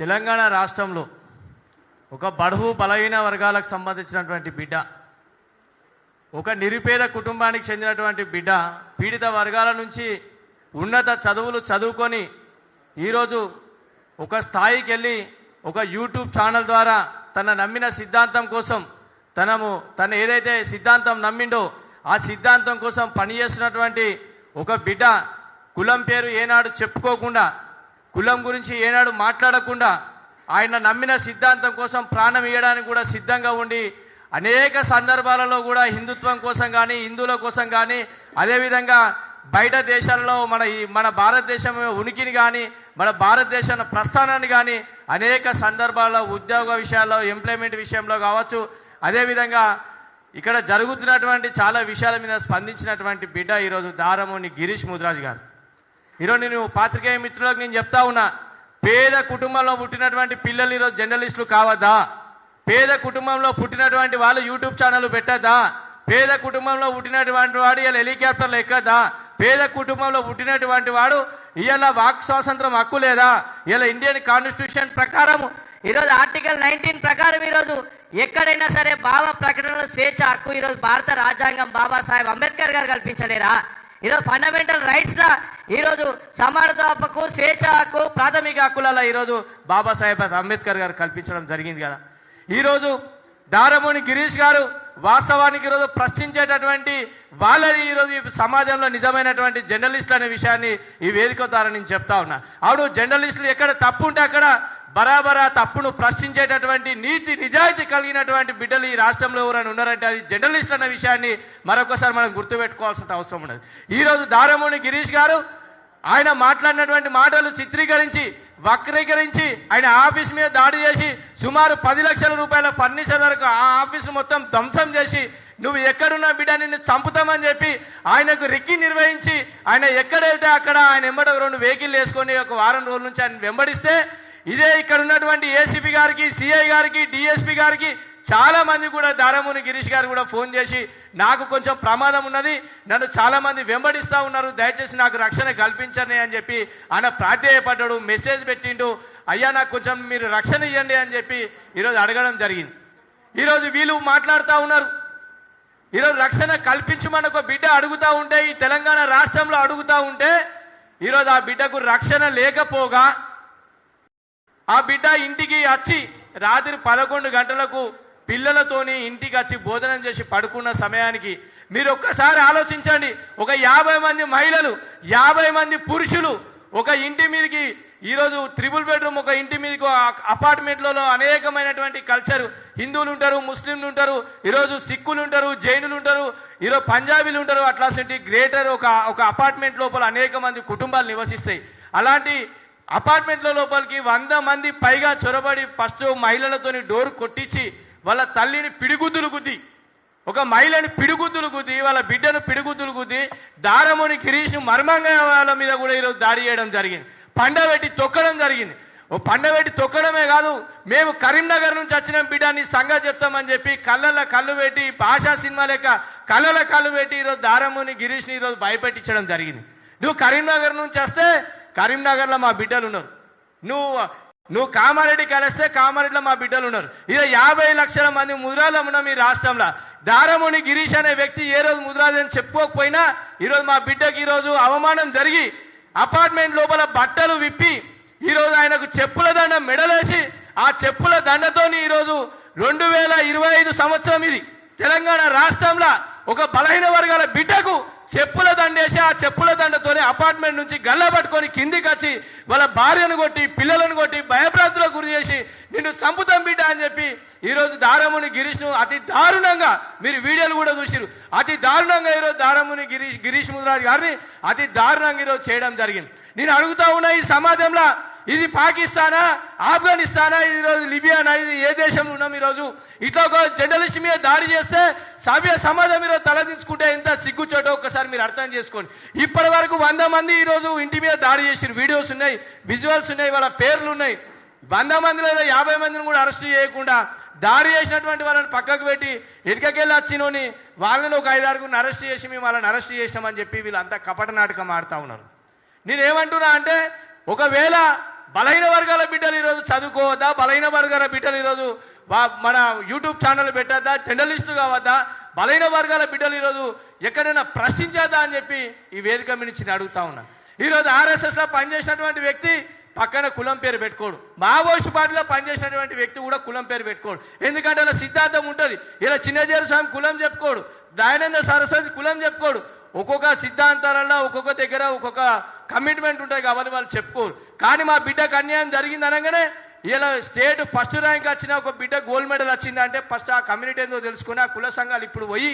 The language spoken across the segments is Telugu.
తెలంగాణ రాష్ట్రంలో ఒక బడుగు బలహీన వర్గాలకు సంబంధించినటువంటి బిడ్డ ఒక నిరుపేద కుటుంబానికి చెందినటువంటి బిడ్డ పీడిత వర్గాల నుంచి ఉన్నత చదువులు చదువుకొని ఈరోజు ఒక స్థాయికి వెళ్ళి ఒక యూట్యూబ్ ఛానల్ ద్వారా తన నమ్మిన సిద్ధాంతం కోసం తనము తను ఏదైతే సిద్ధాంతం నమ్మిండో ఆ సిద్ధాంతం కోసం పనిచేస్తున్నటువంటి ఒక బిడ్డ కులం పేరు ఏనాడు చెప్పుకోకుండా కులం గురించి ఏనాడు మాట్లాడకుండా ఆయన నమ్మిన సిద్ధాంతం కోసం ప్రాణం ఇవ్వడానికి కూడా సిద్ధంగా ఉండి అనేక సందర్భాలలో కూడా హిందుత్వం కోసం కానీ హిందువుల కోసం కానీ అదేవిధంగా బయట దేశాలలో మన ఈ మన భారతదేశం ఉనికిని కానీ మన భారతదేశం ప్రస్థానాన్ని కానీ అనేక సందర్భాల్లో ఉద్యోగ విషయాల్లో ఎంప్లాయ్మెంట్ విషయంలో కావచ్చు అదేవిధంగా ఇక్కడ జరుగుతున్నటువంటి చాలా విషయాల మీద స్పందించినటువంటి బిడ్డ ఈరోజు దారముని గిరీష్ ముద్రాజ్ గారు. ఈరోజు నేను పాత్రికేయ మిత్రులకు నేను చెప్తా ఉన్నా పేద కుటుంబంలో పుట్టినటువంటి పిల్లలు ఈరోజు జర్నలిస్టులు కావద్దా? పేద కుటుంబంలో పుట్టినటువంటి వాళ్ళు యూట్యూబ్ ఛానల్ పెట్టద్దా? పేద కుటుంబంలో పుట్టినటువంటి వాడు ఇలా హెలికాప్టర్లు ఎక్కద్దా? పేద కుటుంబంలో పుట్టినటువంటి వాడు ఇలా వాక్ స్వాతంత్రం హక్కు లేదా? ఇలా ఇండియన్ కాన్స్టిట్యూషన్ ప్రకారం ఈరోజు ఆర్టికల్ నైన్టీన్ ప్రకారం ఈరోజు ఎక్కడైనా సరే భావ ప్రకటనలో స్వేచ్ఛ హక్కు ఈరోజు భారత రాజ్యాంగం బాబాసాహెబ్ అంబేద్కర్ గారు కల్పించలేరా? ఈరోజు ఫండమెంటల్ రైట్స్లా ఈరోజు సమానత హక్కు స్వేచ్ఛ హక్కు ప్రాథమిక హక్కులలో ఈరోజు బాబాసాహెబ్ అంబేద్కర్ గారు కల్పించడం జరిగింది కదా. ఈరోజు దారముని గిరీష్ గారు వాస్తవానికి ఈరోజు ప్రశ్నించేటటువంటి వాళ్ళని ఈరోజు ఈ సమాజంలో నిజమైనటువంటి జర్నలిస్టులు అనే విషయాన్ని ఈ వేదిక ద్వారా నేను చెప్తా ఉన్నా. అవును జర్నలిస్టులు ఎక్కడ తప్పు ఉంటే అక్కడ బరాబరా తప్పును ప్రశ్నించేటటువంటి నీతి నిజాయితీ కలిగినటువంటి బిడ్డలు ఈ రాష్ట్రంలో ఎవరైనా ఉన్నారంటే అది జర్నలిస్ట్ అన్న విషయాన్ని మరొకసారి మనం గుర్తుపెట్టుకోవాల్సిన అవసరం ఉన్నది ఈరోజు దారమోని గిరీష్ గారు ఆయన మాట్లాడినటువంటి మాటలు చిత్రీకరించి వక్రీకరించి ఆయన ఆఫీస్ మీద దాడి చేసి సుమారు పది లక్షల రూపాయల ఫర్నిచర్ వరకు ఆ ఆఫీస్ మొత్తం ధ్వంసం చేసి నువ్వు ఎక్కడున్నా బిడ్డ నిన్ను చంపుతామని చెప్పి ఆయనకు రిక్కి నిర్వహించి ఆయన ఎక్కడ వెళ్తే అక్కడ ఆయన వెంబడ రెండు వెహికల్ వేసుకొని ఒక వారం రోజుల నుంచి ఆయన వెంబడిస్తే ఇదే ఇక్కడ ఉన్నటువంటి ఏసీపీ గారికి సిఐ గారికి డిఎస్పీ గారికి చాలా మంది కూడా దారముని గిరీష్ గారు కూడా ఫోన్ చేసి నాకు కొంచెం ప్రమాదం ఉన్నది నన్ను చాలా మంది వెంబడిస్తా ఉన్నారు దయచేసి నాకు రక్షణ కల్పించండి అని చెప్పి ఆయన ప్రాధేయపడ్డాడు మెసేజ్ పెట్టిండు అయ్యా నాకు కొంచెం మీరు రక్షణ ఇవ్వండి అని చెప్పి ఈరోజు అడగడం జరిగింది. ఈరోజు వీళ్ళు మాట్లాడుతూ ఉన్నారు. ఈరోజు రక్షణ కల్పించమని ఒక బిడ్డ అడుగుతా ఉంటే ఈ తెలంగాణ రాష్ట్రంలో అడుగుతూ ఉంటే ఈరోజు ఆ బిడ్డకు రక్షణ లేకపోగా ఆ బిడ్డ ఇంటికి వచ్చి రాత్రి పదకొండు గంటలకు పిల్లలతోని ఇంటికి వచ్చి భోజనం చేసి పడుకున్న సమయానికి మీరు ఒక్కసారి ఆలోచించండి. ఒక యాభై మంది మహిళలు యాభై మంది పురుషులు ఒక ఇంటి మీదకి ఈరోజు త్రిబుల్ బెడ్రూమ్ ఒక ఇంటి మీదకి అపార్ట్మెంట్లలో అనేకమైనటువంటి కల్చర్. హిందువులు ఉంటారు ముస్లింలు ఉంటారు ఈరోజు సిక్కులు ఉంటారు జైనులు ఉంటారు ఈరోజు పంజాబీలు ఉంటారు. అట్లాంటి గ్రేటర్ ఒక ఒక అపార్ట్మెంట్ లోపల అనేక మంది కుటుంబాలు నివసిస్తాయి. అలాంటి అపార్ట్మెంట్ల లోపలికి వంద మంది పైగా చొరబడి ఫస్ట్ మహిళలతోని డోర్ కొట్టించి వాళ్ళ తల్లిని పిడిగుద్దులు గుద్ది. ఒక మహిళని పిడిగుద్దులు గుద్ది వాళ్ళ బిడ్డను పిడిగుద్దులు గుద్ది దారముని గిరీష్ మర్మంగా వాళ్ళ మీద కూడా ఈరోజు దాడి చేయడం జరిగింది. పండబెట్టి తొక్కడం జరిగింది. ఓ పండబెట్టి తొక్కడమే కాదు మేము కరీంనగర్ నుంచి వచ్చిన బిడ్డ నీ సంగతి చెప్తామని చెప్పి కళ్ళల కళ్ళు పెట్టి భాషా సినిమా లెక్క కళ్ళల కళ్ళు పెట్టి ఈరోజు దారముని గిరీష్ని ఈరోజు భయపెట్టించడం జరిగింది. నువ్వు కరీంనగర్ నుంచి వస్తే కరీంనగర్లో మా బిడ్డలు ఉన్నారు. నువ్వు నువ్వు కామారెడ్డి కలిస్తే కామారెడ్డిలో మా బిడ్డలు ఉన్నారు. ఇలా యాభై లక్షల మంది ముద్రాలు ఉన్నాం ఈ రాష్ట్రంలో దారముని గిరీష్ అనే వ్యక్తి ఏ రోజు ముద్రాలని చెప్పుకోకపోయినా ఈరోజు మా బిడ్డకి ఈరోజు అవమానం జరిగి అపార్ట్మెంట్ లోపల బట్టలు విప్పి ఈరోజు ఆయనకు చెప్పుల దండ మెడలేసి ఆ చెప్పుల దండతోని ఈరోజు రెండు వేల ఇరవై ఐదు సంవత్సరం ఇది. తెలంగాణ రాష్ట్రంలో ఒక బలహీన వర్గాల బిడ్డకు చెప్పుల దండేసి ఆ చెప్పుల దండతోనే అపార్ట్మెంట్ నుంచి గల్ల పట్టుకొని కిందికి వచ్చి వాళ్ళ భార్యను కొట్టి పిల్లలను కొట్టి భయభ్రాంతులకు గురి చేసి నిన్ను చంపుతాం బిడ్డ అని చెప్పి ఈరోజు దారముని గిరీష్ను అతి దారుణంగా మీరు వీడియోలు కూడా చూసిరు అతి దారుణంగా ఈరోజు దారముని గిరీష్ గిరీష్ ముద్రాజ్ గారిని అతి దారుణంగా ఈరోజు చేయడం జరిగింది. నేను అడుగుతా ఉన్నా ఈ సమాజంలో ఇది పాకిస్తానా ఆఫ్ఘనిస్తానా ఈరోజు లిబియానా ఇది ఏ దేశంలో ఉన్నాం ఈరోజు? ఇట్లా ఒక జర్నలిస్ట్ మీద దాడి చేస్తే సభ్య సమాజం ఈరోజు తలదించుకుంటే ఎంత సిగ్గుచోటో ఒక్కసారి మీరు అర్థం చేసుకోండి. ఇప్పటి వరకు వంద మంది ఈరోజు ఇంటి మీద దాడి చేసిన వీడియోస్ ఉన్నాయి విజువల్స్ ఉన్నాయి వాళ్ళ పేర్లు ఉన్నాయి. వంద మందిలో యాభై మందిని కూడా అరెస్ట్ చేయకుండా దాడి చేసినటువంటి వాళ్ళని పక్కకు పెట్టి ఎటుకకెళ్ళి వచ్చినోని వాళ్ళని ఒక ఐదారుగురిని అరెస్ట్ చేసి మేము వాళ్ళని అరెస్ట్ చేసినామని చెప్పి వీళ్ళంతా కపట నాటకం ఆడుతూ ఉన్నారు. నేనేమంటున్నా అంటే ఒకవేళ బలహీన వర్గాల బిడ్డలు ఈరోజు చదువుకోవద్దా? బలహీన వర్గాల బిడ్డలు ఈరోజు మన యూట్యూబ్ ఛానల్ పెట్టద్దా? జర్నలిస్టులు కావద్దా? బలైన వర్గాల బిడ్డలు ఈరోజు ఎక్కడైనా ప్రశ్నించేద్దా అని చెప్పి ఈ వేదిక మీద నుంచి నేను అడుగుతా ఉన్నా. ఈరోజు ఆర్ఎస్ఎస్లో పనిచేసినటువంటి వ్యక్తి పక్కన కులం పేరు పెట్టుకోడు. మావోయిస్ట్ పార్టీలో పనిచేసినటువంటి వ్యక్తి కూడా కులం పేరు పెట్టుకోడు. ఎందుకంటే ఇలా సిద్ధాంతం ఉంటుంది. ఇలా చిన్నజేరు స్వామి కులం చెప్పుకోడు. దయానంద సరస్వతి కులం చెప్పుకోడు. ఒక్కొక్క సిద్ధాంతాలలో ఒక్కొక్క దగ్గర ఒక్కొక్క కమిట్మెంట్ ఉంటాయి కాబట్టి వాళ్ళు చెప్పుకోరు. కానీ మా బిడ్డకు అన్యాయం జరిగింది అనగానే ఇలా స్టేట్ ఫస్ట్ ర్యాంక్ వచ్చిన ఒక బిడ్డ గోల్డ్ మెడల్ వచ్చిందంటే ఫస్ట్ ఆ కమ్యూనిటీ ఏందో తెలుసుకుని ఆ కుల సంఘాలు ఇప్పుడు పోయి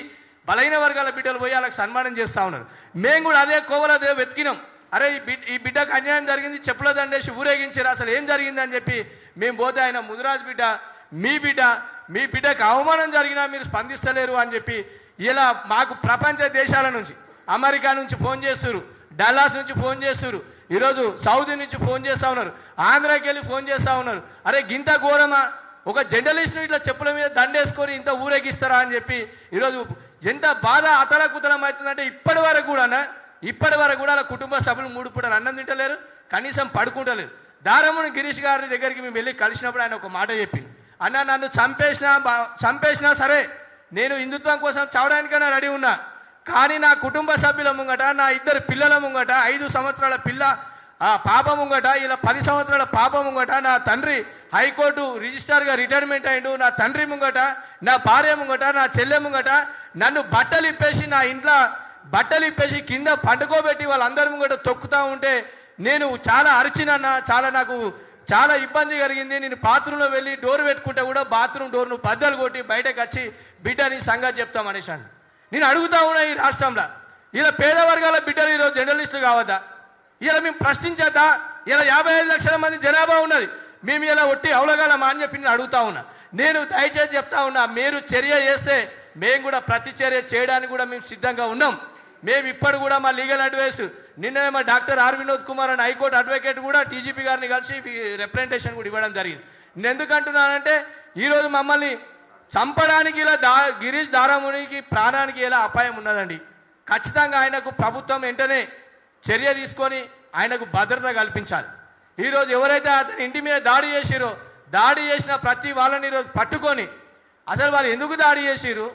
బలహీన వర్గాల బిడ్డలు పోయి వాళ్ళకి సన్మానం చేస్తా ఉన్నారు. మేము కూడా అదే కోవలో అదే వెతికినాం. అరే ఈ బిడ్ ఈ బిడ్డకు అన్యాయం జరిగింది చెప్పుల దండేసి ఊరేగించారు అసలు ఏం జరిగింది అని చెప్పి మేము పోతే ఆయన ముదిరాజ్ బిడ్డ మీ బిడ్డ మీ బిడ్డకు అవమానం జరిగినా మీరు స్పందిస్తలేరు అని చెప్పి ఇలా మాకు ప్రపంచ దేశాల నుంచి అమెరికా నుంచి ఫోన్ చేస్తున్నారు డల్లాస్ నుంచి ఫోన్ చేస్తున్నారు ఈరోజు సౌదీ నుంచి ఫోన్ చేస్తా ఉన్నారు. ఆంధ్రాకి వెళ్ళి ఫోన్ చేస్తా ఉన్నారు. అరే గింత ఘోరమా? ఒక జర్నలిస్ట్ ఇట్లా చెప్పుల మీద దండేసుకొని ఇంత ఊరేగిస్తారా అని చెప్పి ఈరోజు ఎంత బాధ అతలకుతలం అవుతుందంటే ఇప్పటి వరకు కూడా ఇప్పటి వరకు కూడా వాళ్ళ కుటుంబ సభ్యులు మూడు పూటలు అన్నం తింటలేరు కనీసం పడుకుంటలేరు. దారముని గిరీష్ గారి దగ్గరికి మేము వెళ్ళి కలిసినప్పుడు ఆయన ఒక మాట చెప్పింది అన్న నన్ను చంపేసినా బా- చంపేసినా సరే నేను హిందుత్వం కోసం చావడానికైనా రెడీ ఉన్నా. కానీ నా కుటుంబ సభ్యుల ముంగట నా ఇద్దరు పిల్లల ముంగట ఐదు సంవత్సరాల పిల్ల ఆ పాప ముంగట ఇలా పది సంవత్సరాల పాప ముంగట నా తండ్రి హైకోర్టు రిజిస్ట్రార్గా రిటైర్మెంట్ అయిండు. నా తండ్రి ముంగట నా భార్య ముంగట నా చెల్లె ముంగట నన్ను బట్టలు ఇప్పేసి నా ఇంట్లో బట్టలు ఇప్పేసి కింద పండుకోబెట్టి వాళ్ళందరి ముంగట తొక్కుతా ఉంటే నేను చాలా అరిచినన్నా చాలా నాకు చాలా ఇబ్బంది కలిగింది. నేను బాత్రూంలో వెళ్ళి డోర్ పెట్టుకుంటే కూడా బాత్రూమ్ డోర్ను బద్దలు కొట్టి బయటకు వచ్చి బిడ్డని సంగతి చెప్తాం అనేసాను నేను అడుగుతా ఉన్నా ఈ రాష్ట్రంలో. ఇలా పేద వర్గాల బిడ్డలు ఈరోజు జర్నలిస్టులు కావద్దా? ఇలా మేము ప్రశ్నించేత ఇలా యాభై ఐదు లక్షల మంది జనాభా ఉన్నది. మేము ఇలా ఒట్టి అవలగలమా అని చెప్పి నేను అడుగుతా ఉన్నా. నేను దయచేసి చెప్తా ఉన్నా మీరు చర్య చేస్తే మేము కూడా ప్రతి చర్య చేయడానికి కూడా మేము సిద్ధంగా ఉన్నాం. మేము ఇప్పుడు కూడా మా లీగల్ అడ్వైస్ నిన్ననే మా డాక్టర్ ఆర్ వినోద్ కుమార్ అని హైకోర్టు అడ్వకేట్ కూడా టీజీపీ గారిని కలిసి రిప్రజెంటేషన్ కూడా ఇవ్వడం జరిగింది. నేను ఎందుకంటున్నానంటే ఈరోజు మమ్మల్ని చంపడానికి ఇలా దా గిరీష్ దారామునికి ప్రాణానికి ఇలా అపాయం ఉన్నదండి. ఖచ్చితంగా ఆయనకు ప్రభుత్వం వెంటనే చర్య తీసుకొని ఆయనకు భద్రత కల్పించాలి. ఈరోజు ఎవరైతే అతని ఇంటి మీద దాడి చేసిరో దాడి చేసిన ప్రతి వాళ్ళని ఈరోజు పట్టుకొని అసలు వాళ్ళు ఎందుకు దాడి చేసిరు?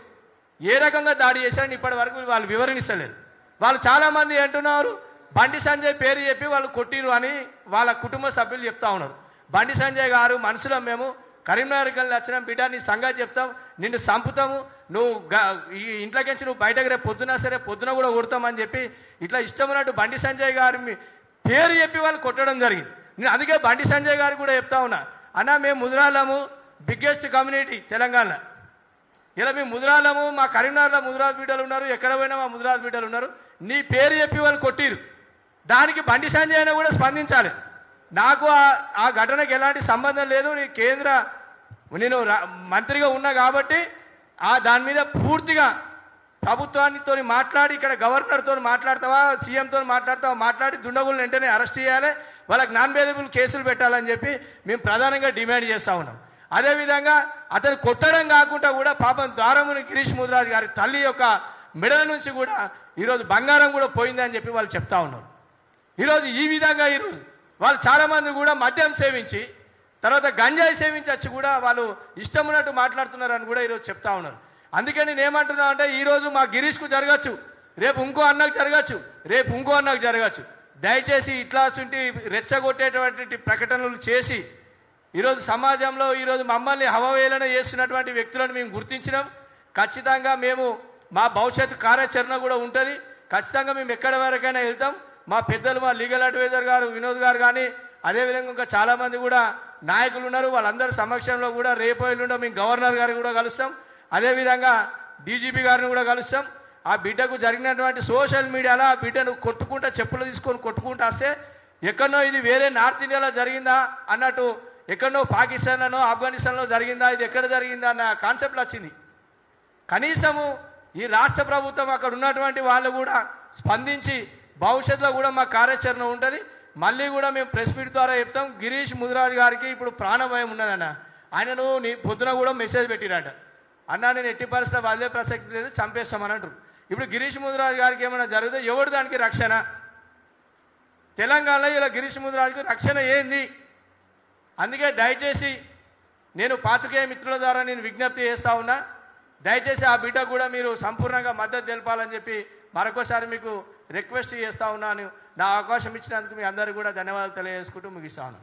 ఏ రకంగా దాడి చేశారని ఇప్పటి వరకు వాళ్ళు వివరణిస్తలేదు వాళ్ళు చాలామంది అంటున్నారు బండి సంజయ్ పేరు చెప్పి వాళ్ళు కొట్టిరు అని వాళ్ళ కుటుంబ సభ్యులు చెప్తా ఉన్నారు. బండి సంజయ్ గారు మనుషులం మేము కరీంనగర్కి వెళ్ళి వచ్చిన బిడ్డ నీ సంగతి చెప్తాం నిన్ను చంపుతాము నువ్వు ఈ ఇంట్లోకించి నువ్వు బయటకు రేపు పొద్దున సరే పొద్దున కూడా కొడతామని చెప్పి ఇట్లా ఇష్టం ఉన్నట్టు బండి సంజయ్ గారి మీ- పేరు చెప్పి వాళ్ళు కొట్టడం జరిగింది. నేను అందుకే బండి సంజయ్ గారు కూడా చెప్తా ఉన్నా. అన్న మేము ముదిరాళ్ళము బిగ్గెస్ట్ కమ్యూనిటీ తెలంగాణ ఇలా మేము ముదిరాళ్ళము మా కరీంనగర్లో ముదిరాజ్ బిడ్డలు ఉన్నారు ఎక్కడ పోయినా మా ముదిరాజ్ బిడ్డలు ఉన్నారు. నీ పేరు చెప్పి వాళ్ళు కొట్టిరు. దానికి బండి సంజయ్ అయినా కూడా స్పందించాలి. నాకు ఆ- ఘటనకు ఎలాంటి సంబంధం లేదు. నేను కేంద్ర నేను రా- మంత్రిగా ఉన్నా కాబట్టి ఆ దాని మీద పూర్తిగా ప్రభుత్వానితో మాట్లాడి ఇక్కడ గవర్నర్తో మాట్లాడతావా సీఎంతో మాట్లాడతావా మాట్లాడి దుండగులను వెంటనే అరెస్ట్ చేయాలి. వాళ్ళకి నాన్ బెయిలబుల్ కేసులు పెట్టాలని చెప్పి మేము ప్రధానంగా డిమాండ్ చేస్తా ఉన్నాం. అదేవిధంగా అతను కొట్టడం కాకుండా కూడా పాపం ద్వారముని గిరీష్ ముద్రాజ్ గారి తల్లి యొక్క మెడల నుంచి కూడా ఈరోజు బంగారం కూడా పోయిందని చెప్పి వాళ్ళు చెప్తా ఉన్నారు. ఈరోజు ఈ విధంగా ఈరోజు వాళ్ళు చాలా మంది కూడా మద్యం సేవించి తర్వాత గంజాయి సేవించి వచ్చి కూడా వాళ్ళు ఇష్టం ఉన్నట్టు మాట్లాడుతున్నారు అని కూడా ఈరోజు చెప్తా ఉన్నారు. అందుకే నేను ఏమంటున్నా అంటే ఈరోజు మా గిరీష్కు జరగచ్చు రేపు ఇంకో అన్నకు జరగచ్చు రేపు ఇంకో అన్నకు జరగచ్చు. దయచేసి ఇట్లాంటి రెచ్చగొట్టేటువంటి ప్రకటనలు చేసి ఈరోజు సమాజంలో ఈరోజు మమ్మల్ని హవవేలన చేస్తున్నటువంటి వ్యక్తులను మేము గుర్తించినాం. ఖచ్చితంగా మేము మా భవిష్యత్ కార్యాచరణ కూడా ఉంటుంది. ఖచ్చితంగా మేము ఎక్కడి వరకైనా వెళ్తాం. మా పెద్దలు మా లీగల్ అడ్వైజర్ గారు వినోద్ గారు కానీ అదేవిధంగా ఇంకా చాలా మంది కూడా నాయకులు ఉన్నారు. వాళ్ళందరి సమక్షంలో కూడా రేపు ఎల్లుండో మేము గవర్నర్ గారిని కూడా కలుస్తాం. అదేవిధంగా డీజీపీ గారిని కూడా కలుస్తాం. ఆ బిడ్డకు జరిగినటువంటి సోషల్ మీడియాలో ఆ బిడ్డను కొట్టుకుంటా చెప్పులు తీసుకొని కొట్టుకుంటా వస్తే ఎక్కడో ఇది వేరే నార్త్ ఇండియాలో జరిగిందా అన్నట్టు ఎక్కడో పాకిస్తాన్లోనో ఆఫ్ఘనిస్తాన్లో జరిగిందా ఇది ఎక్కడ జరిగిందా అన్న కాన్సెప్ట్ వచ్చింది. కనీసము ఈ రాష్ట్ర ప్రభుత్వం అక్కడ ఉన్నటువంటి వాళ్ళు కూడా స్పందించి భవిష్యత్తులో కూడా మా కార్యాచరణ ఉంటుంది. మళ్ళీ కూడా మేము ప్రెస్ మీట్ ద్వారా చెప్తాం గిరీష్ ముదిరాజు గారికి ఇప్పుడు ప్రాణభయం ఉన్నదన్న. ఆయనను నీ పొద్దున కూడా మెసేజ్ పెట్టిరట. అన్న నేను ఎట్టి పరిస్థితి వదిలే ప్రసక్తి లేదు చంపేస్తామని అంటారు ఇప్పుడు గిరీష్ ముదిరాజు గారికి ఏమైనా జరిగితే ఎవరు దానికి రక్షణ? తెలంగాణలో ఇలా గిరీష్ ముదిరాజుకి రక్షణ ఏంది? అందుకే దయచేసి నేను పాత్రికేయ మిత్రుల ద్వారా నేను విజ్ఞప్తి చేస్తా ఉన్నా. దయచేసి ఆ బిడ్డ కూడా మీరు సంపూర్ణంగా మద్దతు తెలపాలని చెప్పి మరొకసారి మీకు రిక్వెస్ట్ చేస్తా ఉన్నాను. నా అవకాశం ఇచ్చినందుకు మీ అందరికీ కూడా ధన్యవాదాలు తెలియజేసుకుంటూ ముగిస్తాను.